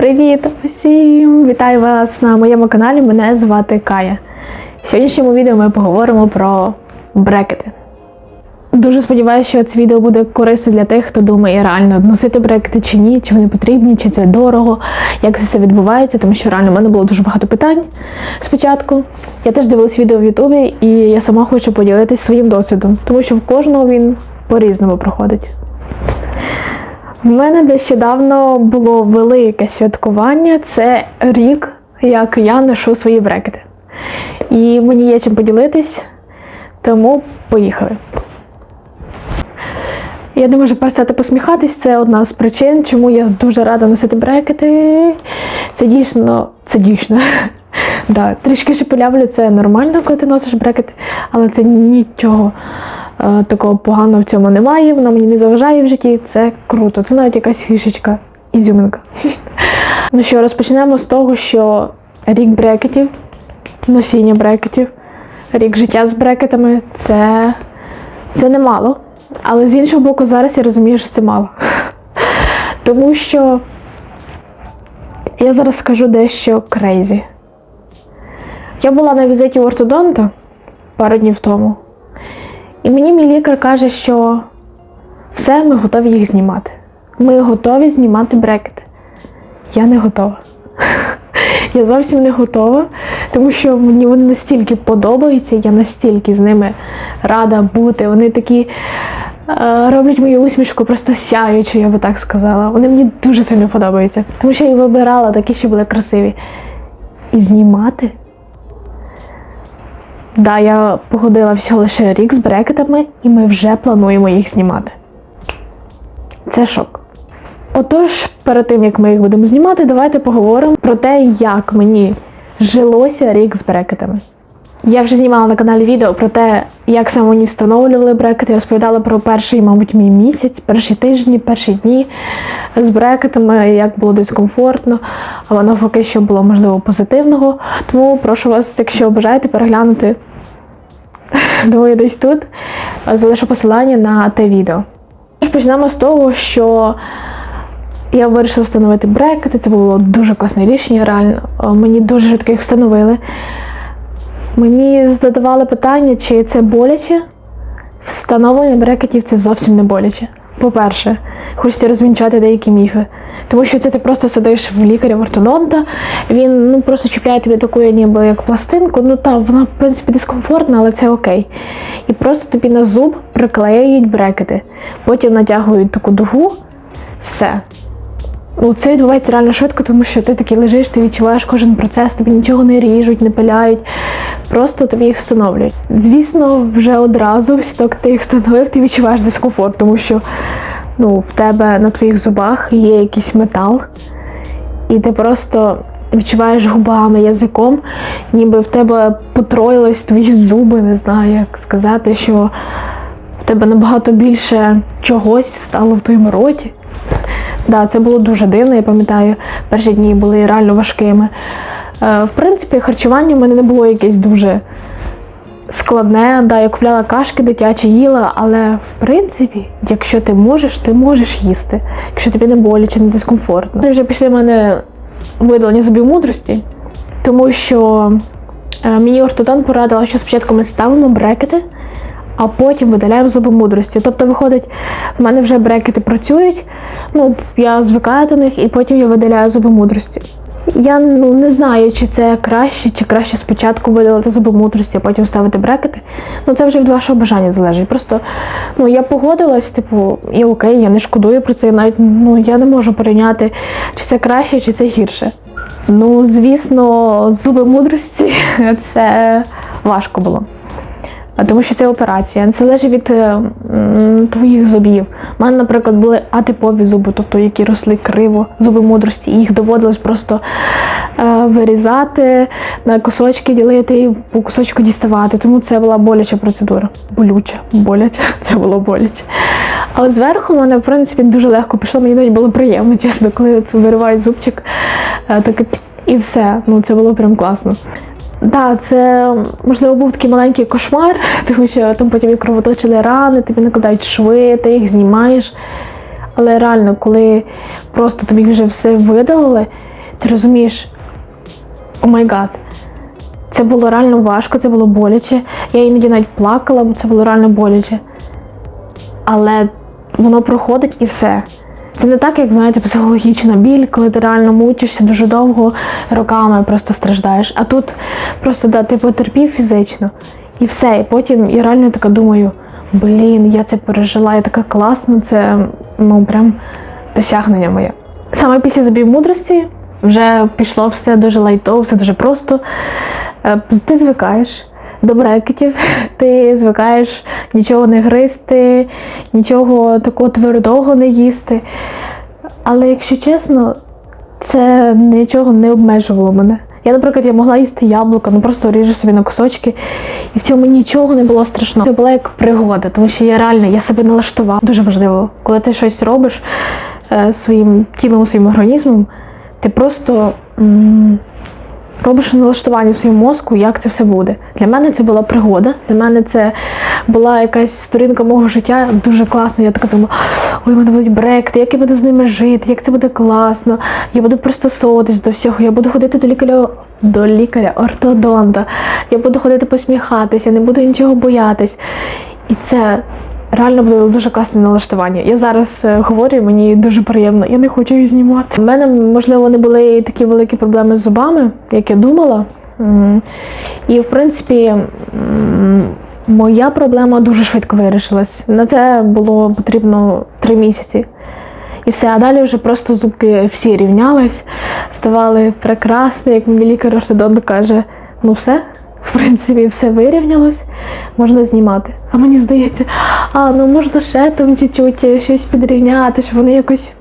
Привіт усім! Вітаю вас на моєму каналі. Мене звати Кая. В сьогоднішньому відео ми поговоримо про брекети. Дуже сподіваюся, що це відео буде корисне для тих, хто думає реально носити брекети чи ні, чи вони потрібні, чи це дорого, як це все відбувається, тому що реально в мене було дуже багато питань спочатку. Я теж дивилась відео в Ютубі, і я сама хочу поділитися своїм досвідом, тому що в кожного він по-різному проходить. В мене нещодавно було велике святкування. Це рік, як я ношу свої брекети. І мені є чим поділитись, тому поїхали. Я не можу перестати посміхатись, це одна з причин, чому я дуже рада носити брекети. Це дійсно, це дійсно. Да, трішки шепелявлю, це нормально, коли ти носиш брекети, але це нічого такого поганого в цьому немає, воно мені не заважає в житті, це круто. Це навіть якась фішечка, ізюминка. ну що, розпочнемо з того, що рік брекетів, носіння брекетів, рік життя з брекетами це, це немало. Але з іншого боку, зараз я розумію, що це мало. Тому що я зараз скажу дещо крейзі. Я була на візиті у ортодонта пару днів тому. І мені мій лікар каже, що все, ми готові їх знімати. Ми готові знімати брекети. Я не готова. Я зовсім не готова, тому що мені вони настільки подобаються, я настільки з ними рада бути. Вони такі е, роблять мою усмішку просто сяючу, я би так сказала. Вони мені дуже сильно подобаються. Тому що я і вибирала такі, що були красиві. І знімати. Да, я погодила всього лише рік з брекетами, і ми вже плануємо їх знімати. Це шок. Отож, перед тим як ми їх будемо знімати, давайте поговоримо про те, як мені жилося рік з брекетами. Я вже знімала на каналі відео про те, як саме мені встановлювали брекети. Я розповідала про перший, мабуть, мій місяць, перші тижні, перші дні з брекетами, як було дискомфортно, а воно поки що було можливо позитивного. Тому прошу вас, якщо бажаєте переглянути, думаю, десь тут залишу посилання на те відео. Почнемо з того, що я вирішила встановити брекети. Це було дуже класне рішення, реально. Мені дуже швидко їх встановили. Мені задавали питання, чи це боляче. Встановлення брекетів це зовсім не боляче. По-перше, хочеться розвінчати деякі міфи. Тому що це ти просто сидиш в лікаря в ортодонта, він ну просто чіпляє тобі таку ніби як пластинку. Ну так, вона в принципі дискомфортна, але це окей. І просто тобі на зуб приклеюють брекети. Потім натягують таку дугу, все. Ну, це відбувається реально швидко, тому що ти такий лежиш, ти відчуваєш кожен процес, тобі нічого не ріжуть, не пиляють, просто тобі їх встановлюють. Звісно, вже одразу, як ти їх встановив, ти відчуваєш дискомфорт, тому що ну, в тебе на твоїх зубах є якийсь метал, і ти просто відчуваєш губами, язиком, ніби в тебе потроїлись твої зуби, не знаю, як сказати, що в тебе набагато більше чогось стало в твоєму роті. Да, це було дуже дивно, я пам'ятаю, перші дні були реально важкими. Е, в принципі, харчування в мене не було якесь дуже складне. Да, я купляла кашки дитячі, їла, але в принципі, якщо ти можеш, ти можеш їсти, якщо тобі не боляче, не дискомфортно. Вже після мене видалення зубів мудрості, тому що е, мені ортодонт порадила, що спочатку ми ставимо брекети а потім видаляємо зуби мудрості. Тобто, виходить, в мене вже брекети працюють, ну, я звикаю до них і потім я видаляю зуби мудрості. Я ну, не знаю, чи це краще, чи краще спочатку видалити зуби мудрості, а потім ставити брекети. Ну це вже від вашого бажання залежить. Просто ну, я погодилась, типу, і окей, я не шкодую про це. Навіть ну, я не можу порівняти, чи це краще, чи це гірше. Ну, звісно, зуби мудрості це важко було. Тому що це операція, це залежить від е, твоїх зубів. У мене, наприклад, були атипові зуби, тобто які росли криво, зуби мудрості, і їх доводилось просто е, вирізати, на кусочки ділити і по кусочку діставати. Тому це була боляча процедура. Болюча, боляча, це було боляче. Але зверху мене, в принципі, дуже легко пішло, мені навіть було приємно, чесно, коли виривають зубчик, е, так і все. Ну, це було прям класно. Да, це можливо був такий маленький кошмар, тому що там потім і кровоточили рани, тобі накладають шви, ти їх знімаєш. Але реально, коли просто тобі вже все видалили, ти розумієш, о май гад, це було реально важко, це було боляче. Я іноді навіть плакала, бо це було реально боляче. Але воно проходить і все. Це не так, як знаєте, психологічна біль, коли ти реально мучишся дуже довго, роками просто страждаєш. А тут просто да, ти потерпів фізично і все. І потім я реально така думаю: блін, я це пережила, я така класна, це ну прям досягнення моє. Саме після забів мудрості вже пішло все дуже лайтово, все дуже просто. Е, Ти звикаєш до брекетів, ти звикаєш нічого не гризти, нічого такого твердого не їсти. Але якщо чесно, це нічого не обмежувало мене. Я, наприклад, я могла їсти яблука, ну просто ріжу собі на кусочки, і в цьому нічого не було страшного. Це була як пригода, тому що я реально я себе налаштувала. Дуже важливо, коли ти щось робиш е, своїм тілом, своїм організмом, ти просто робиш налаштування в своєму мозку, як це все буде. Для мене це була пригода. Для мене це була якась сторінка мого життя дуже класна. Я така думаю, ой, мене будуть бректи, як я буду з ними жити, як це буде класно. Я буду пристосовуватись до всього. Я буду ходити до лікаря. До лікаря, ортодонта. Я буду ходити посміхатися, не буду нічого боятись. І це реально було дуже класне налаштування. Я зараз е, говорю, мені дуже приємно, я не хочу їх знімати. У мене, можливо, не були такі великі проблеми з зубами, як я думала. І, в принципі, моя проблема дуже швидко вирішилась. На це було потрібно три місяці. І все, а далі вже просто зубки всі рівнялись, ставали прекрасні, як мені лікар ортодонт каже, ну все, в принципі, все вирівнялось, можна знімати. А мені здається, а ну можна ще там чуть-чуть щось підрівняти, щоб вони якось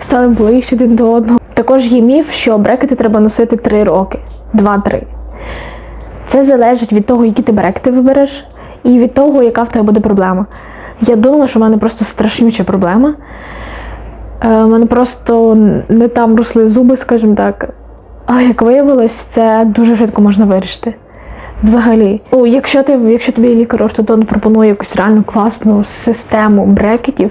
стали ближче один до одного. Також є міф, що брекети треба носити 3 роки, 2-3. Це залежить від того, які ти брекети вибереш, і від того, яка в тебе буде проблема. Я думала, що в мене просто страшнюча проблема. Е, У мене просто не там росли зуби, скажімо так. Але як виявилось, це дуже швидко можна вирішити. Взагалі, ну, якщо ти, якщо тобі лікар-ортодонт пропонує якусь реально класну систему брекетів,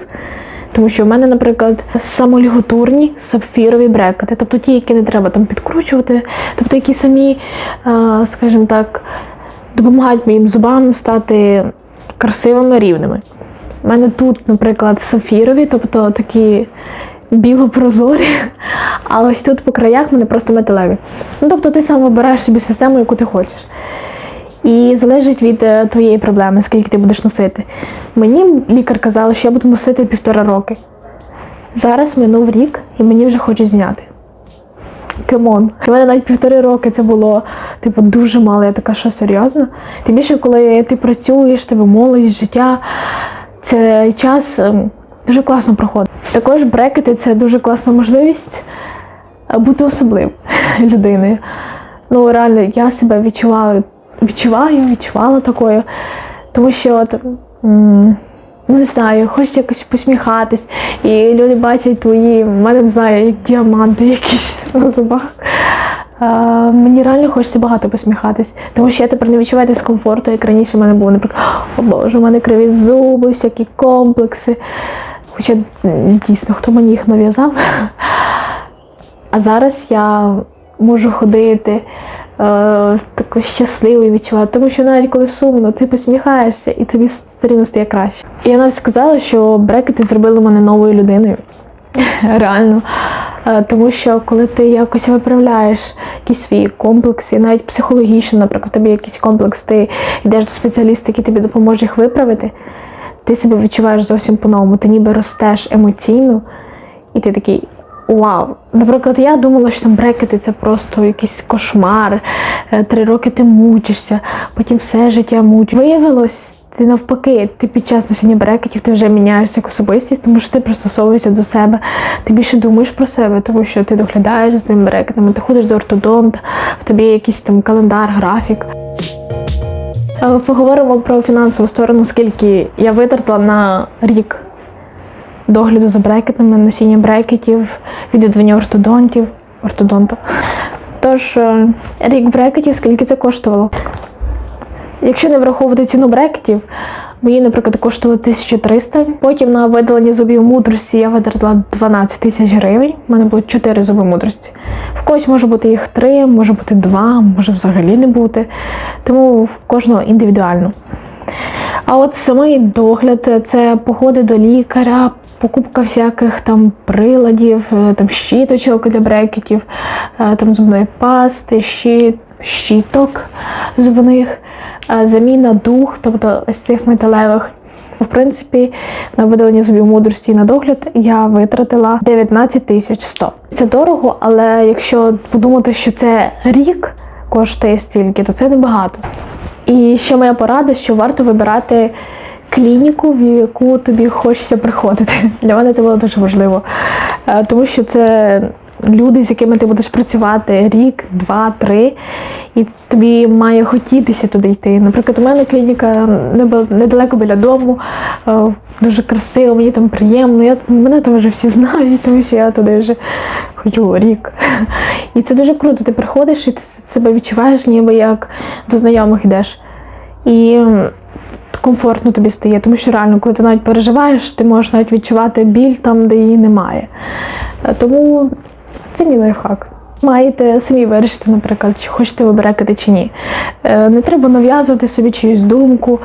тому що в мене, наприклад, самолігатурні сапфірові брекети, тобто ті, які не треба там підкручувати, тобто які самі, скажімо так, допомагають моїм зубам стати красивими, рівними. У мене тут, наприклад, сапфірові, тобто такі білопрозорі, а ось тут по краях мене просто металеві. Ну, тобто ти сам вибираєш собі систему, яку ти хочеш. І залежить від е, твоєї проблеми, скільки ти будеш носити. Мені лікар казала, що я буду носити півтора роки. Зараз минув рік і мені вже хочуть зняти. Кемон. У мене навіть півтори роки це було типу дуже мало. Я така, що серйозно? Тим більше, коли ти працюєш, тебе молодість, життя, цей час ем, дуже класно проходить. Також брекети це дуже класна можливість е, бути особливою людиною. Ну, реально, я себе відчувала, відчуваю, відчувала такою, тому що от, не знаю, хочеться якось посміхатись, і люди бачать твої, в мене не знаю, як діаманти якісь на зубах. А, мені реально хочеться багато посміхатись, тому що я тепер не відчуваю дискомфорту, як раніше в мене було, наприклад, о Боже, у мене криві зуби, всякі комплекси. Хоча дійсно, хто мені їх нав'язав. А зараз я можу ходити е, такий щасливий відчувати, тому що навіть коли сумно, ти посміхаєшся і тобі все рівно стає краще. І я навіть сказала, що брекети зробили мене новою людиною. Реально. Е, Тому що коли ти якось виправляєш якісь свої комплекси, навіть психологічно, наприклад, тобі якийсь комплекс, ти йдеш до спеціаліста, який тобі допоможе їх виправити, ти себе відчуваєш зовсім по-новому, ти ніби ростеш емоційно, і ти такий. Вау! Наприклад, я думала, що там брекети це просто якийсь кошмар. Е, Три роки ти мучишся, потім все життя мучиш. Виявилось, ти навпаки, ти під час носіння брекетів ти вже міняєшся як особистість, тому що ти пристосовуєшся до себе, ти більше думаєш про себе, тому що ти доглядаєш за цими брекетами, ти ходиш до ортодонта, в тобі є якийсь там календар, графік. Поговоримо про фінансову сторону, скільки я витратила на рік догляду за брекетами, носіння брекетів, відвідування ортодонтів, ортодонта. Тож, е, рік брекетів, скільки це коштувало? Якщо не враховувати ціну брекетів, Мої, наприклад, коштували 1300. Потім на видалення зубів мудрості я витратила 12 тисяч гривень. У мене було 4 зуби мудрості. В когось може бути їх 3, може бути 2, може взагалі не бути. Тому в кожного індивідуально. А от самий догляд це походи до лікаря, покупка всяких там приладів, е, там щіточок для брекетів, е, там зубної пасти, щит, щіток зубних, е, заміна дух, тобто з цих металевих. В принципі, на видалення зубів мудрості на догляд я витратила 19 тисяч 100. Це дорого, але якщо подумати, що це рік коштує стільки, то це небагато. І ще моя порада, що варто вибирати клініку, в яку тобі хочеться приходити. Для мене це було дуже важливо, Е, тому що це люди, з якими ти будеш працювати рік, два, три, і тобі має хотітися туди йти. Наприклад, у мене клініка недалеко біля дому, е, дуже красиво, мені там приємно. Я, мене там вже всі знають, тому що я туди вже ходжу рік. І це дуже круто. Ти приходиш і ти себе відчуваєш, ніби як до знайомих йдеш. І комфортно тобі стає, тому що реально, коли ти навіть переживаєш, ти можеш навіть відчувати біль там, де її немає. Е, Тому це мій лайфхак. Маєте самі вирішити, наприклад, чи хочете ви брекати чи ні. Е, Не треба нав'язувати собі чиюсь думку,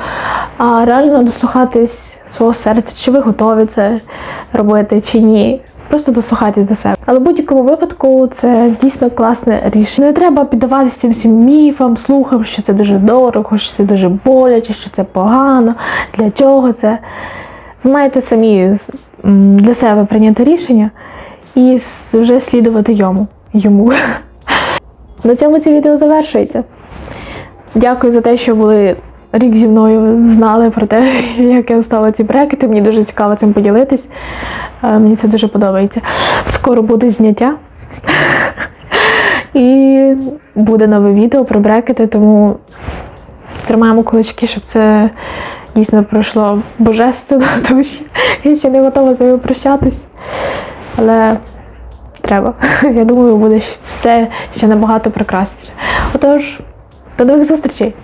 а реально дослухатись свого серця, чи ви готові це робити, чи ні. Просто дослухайтесь до себе. Але в будь-якому випадку це дійсно класне рішення. Не треба піддаватися цим всім міфам, слухам, що це дуже дорого, що це дуже боляче, що це погано, для чого це. Ви маєте самі для себе прийняти рішення і вже слідувати йому. йому. На цьому це відео завершується. Дякую за те, що були рік зі мною, знали про те, як я встала ці брекети. Мені дуже цікаво цим поділитись. Е, Мені це дуже подобається. Скоро буде зняття. І буде нове відео про брекети, тому тримаємо кулачки, щоб це дійсно пройшло божественно, тому що я ще не готова з вами прощатись. Але треба. Я думаю, буде все ще набагато прекрасніше. Отож, до нових зустрічей!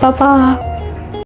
宝宝